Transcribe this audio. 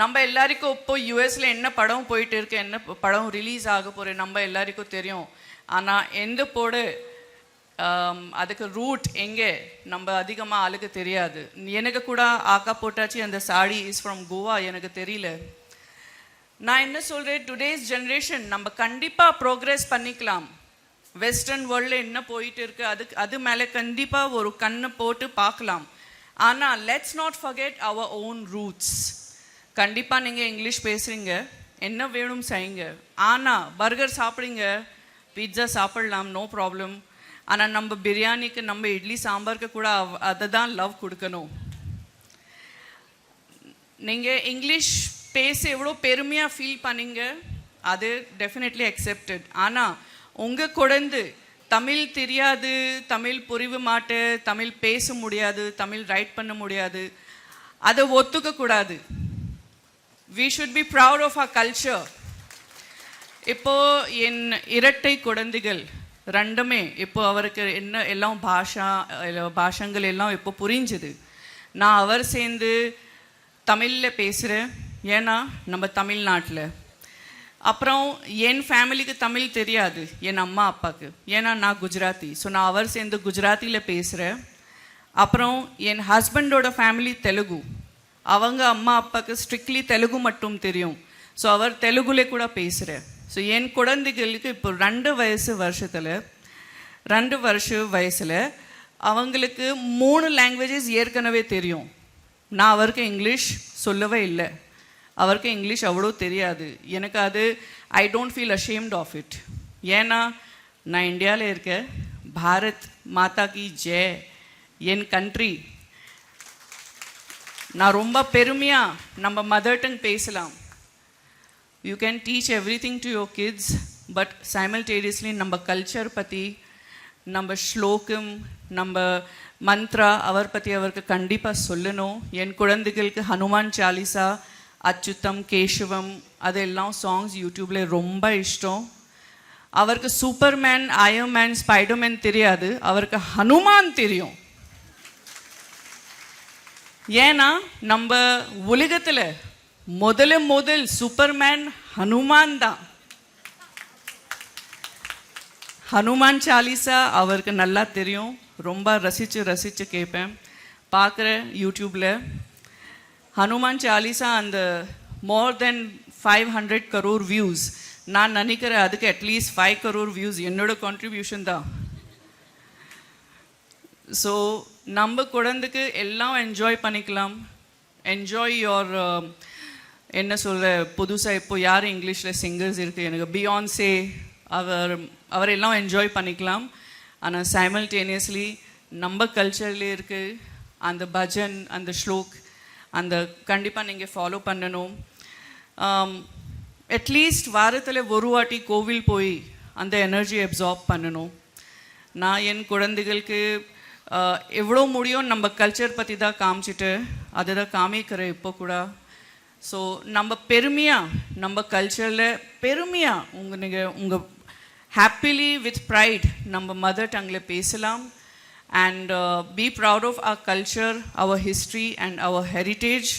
நம்ம எல்லாருக்கும் இப்போ யூஎஸில் என்ன படம் போயிட்டு இருக்கு என்ன படம் ரிலீஸ் ஆக போகிற நம்ம எல்லாருக்கும் தெரியும். ஆனால் எந்த போடு அதுக்கு ரூட் எங்கே நம்ம அதிகமாக ஆளுக்கு தெரியாது. எனக்கு கூட ஆக்கா போட்டாச்சு அந்த சாடி இஸ் ஃப்ரம் கோவா எனக்கு தெரியல. நான் என்ன சொல்கிறேன் டுடேஸ் ஜென்ரேஷன் நம்ம கண்டிப்பாக ப்ரோக்ரஸ் பண்ணிக்கலாம். வெஸ்டர்ன் வேர்ல்டில் என்ன போயிட்டு இருக்குது அதுக்கு அது மேலே கண்டிப்பாக ஒரு கண்ணை போட்டு பார்க்கலாம். ஆனால் let's not forget our own roots கண்டிப்பாக நீங்கள் இங்கிலீஷ் பேசுகிறீங்க என்ன வேணும் செய்யுங்க. ஆனால் பர்கர் சாப்பிடுங்க. பிட்சா சாப்பிடலாம் நோ ப்ராப்ளம் ஆனால் நம்ம பிரியாணிக்கு நம்ம இட்லி சாம்பாருக்கு கூட அதை தான் லவ் கொடுக்கணும். நீங்கள் இங்கிலீஷ் பேச எவ்வளோ பெருமையாக ஃபீல் பண்ணீங்க? அது டெஃபினெட்லி அக்செப்டட் ஆனால் உங்கள் குழந்தை தமிழ் தெரியாது தமிழ் புரிவு மாட்டு தமிழ் பேச முடியாது தமிழ் ரைட் பண்ண முடியாது. அதை ஒத்துக்க கூடாது. We should be proud of a culture இப்போது என் இரட்டை குழந்தைகள் ரெண்டுமே இப்போ அவருக்கு என்ன எல்லாம் பாஷா பாஷங்கள் எல்லாம் இப்போ புரிஞ்சுது. நான் அவர் சேர்ந்து தமிழில் பேசுகிறேன் ஏன்னா நம்ம தமிழ்நாட்டில். அப்புறம் என் ஃபேமிலிக்கு தமிழ் தெரியாது என் அம்மா அப்பாவுக்கு ஏன்னா நான் குஜராத்தி. ஸோ நான் அவர் சேர்ந்து குஜராத்தியில் பேசுகிறேன் அப்புறம் என் ஹஸ்பண்டோட ஃபேமிலி தெலுங்கு. அவங்க அம்மா அப்பாவுக்கு ஸ்ட்ரிக்ட்லி தெலுங்கு மட்டும் தெரியும். ஸோ அவர் தெலுங்குல கூட பேசுகிறேன் ஸோ என் குழந்தைகளுக்கு இப்போ ரெண்டு வயசு வருஷத்தில் ரெண்டு வருஷ வயசில் அவங்களுக்கு மூணு லாங்குவேஜஸ் ஏற்கனவே தெரியும். நான் அவருக்கு இங்கிலீஷ் சொல்லவே இல்லை. அவருக்கு இங்கிலீஷ் அவ்வளோ தெரியாது. எனக்கு அது I don't feel ashamed of it ஏன்னா நான் இந்தியாவில் இருக்கேன். பாரத் மாதா கி ஜெய். என் கண்ட்ரி நான் ரொம்ப பெருமையாக நம்ம மதர் டங் பேசலாம். You can teach everything to your kids but simultaneously நம்ம கல்ச்சர் பற்றி நம்ம ஸ்லோகம் நம்ம மந்த்ரா அவர் பற்றி அவருக்கு கண்டிப்பாக சொல்லணும். என் குழந்தைகளுக்கு ஹனுமான் சாலிசா அச்சுத்தம் கேசவம் அதெல்லாம் சாங்ஸ் யூடியூப்பில் ரொம்ப இஷ்டம். அவருக்கு சூப்பர்மேன் அயர்மேன் ஸ்பைடர்மேன் தெரியாது. அவருக்கு ஹனுமான் தெரியும். ஏன்னா நம்ம உலகத்தில் முதல்ல முதல் சூப்பர்மேன் ஹனுமான் தான். ஹனுமான் சாலிசா அவருக்கு நல்லா தெரியும். ரொம்ப ரசித்து ரசித்து கேட்பேன் பார்க்குறேன் யூடியூப்பில் ஹனுமான் சாலிசா அந்த more than five hundred crore views நான் நினைக்கிறேன் அதுக்கு at least five crore views என்னோட கான்ட்ரிபியூஷன் தான். ஸோ நம்ம குழந்தைக்கு எல்லாம் என்ஜாய் பண்ணிக்கலாம். என்ஜாய் யோர் uh, என்ன சொல்கிற புதுசாக இப்போ யார் இங்கிலீஷில் சிங்கர்ஸ் இருக்குது எனக்கு பியான்சே அவர் அவரெல்லாம் என்ஜாய் பண்ணிக்கலாம். ஆனால் சைமல்டேனியஸ்லி நம்ம கல்ச்சர்லேயே இருக்குது அந்த பஜன் அந்த ஸ்லோக் அந்த கண்டிப்பாக நீங்கள் ஃபாலோ பண்ணணும். Um, அட்லீஸ்ட் வாரத்தில் ஒரு வாட்டி கோவில் போய் அந்த எனர்ஜி அப்சார்ப் பண்ணணும். நான் என் குழந்தைகளுக்கு எவ்வளோ முடியும் நம்ம கல்ச்சர் பற்றி தான் காமிச்சிட்டு அதை தான் காமிக்கிறேன் இப்போ கூட. ஸோ நம்ம பெருமையாக நம்ம கல்ச்சரில் பெருமையாக உங்கள் நீங்கள் உங்கள் ஹாப்பிலி வித் ப்ரைட் நம்ம மதர் டங்கில் பேசலாம். And be proud of our culture our history and our heritage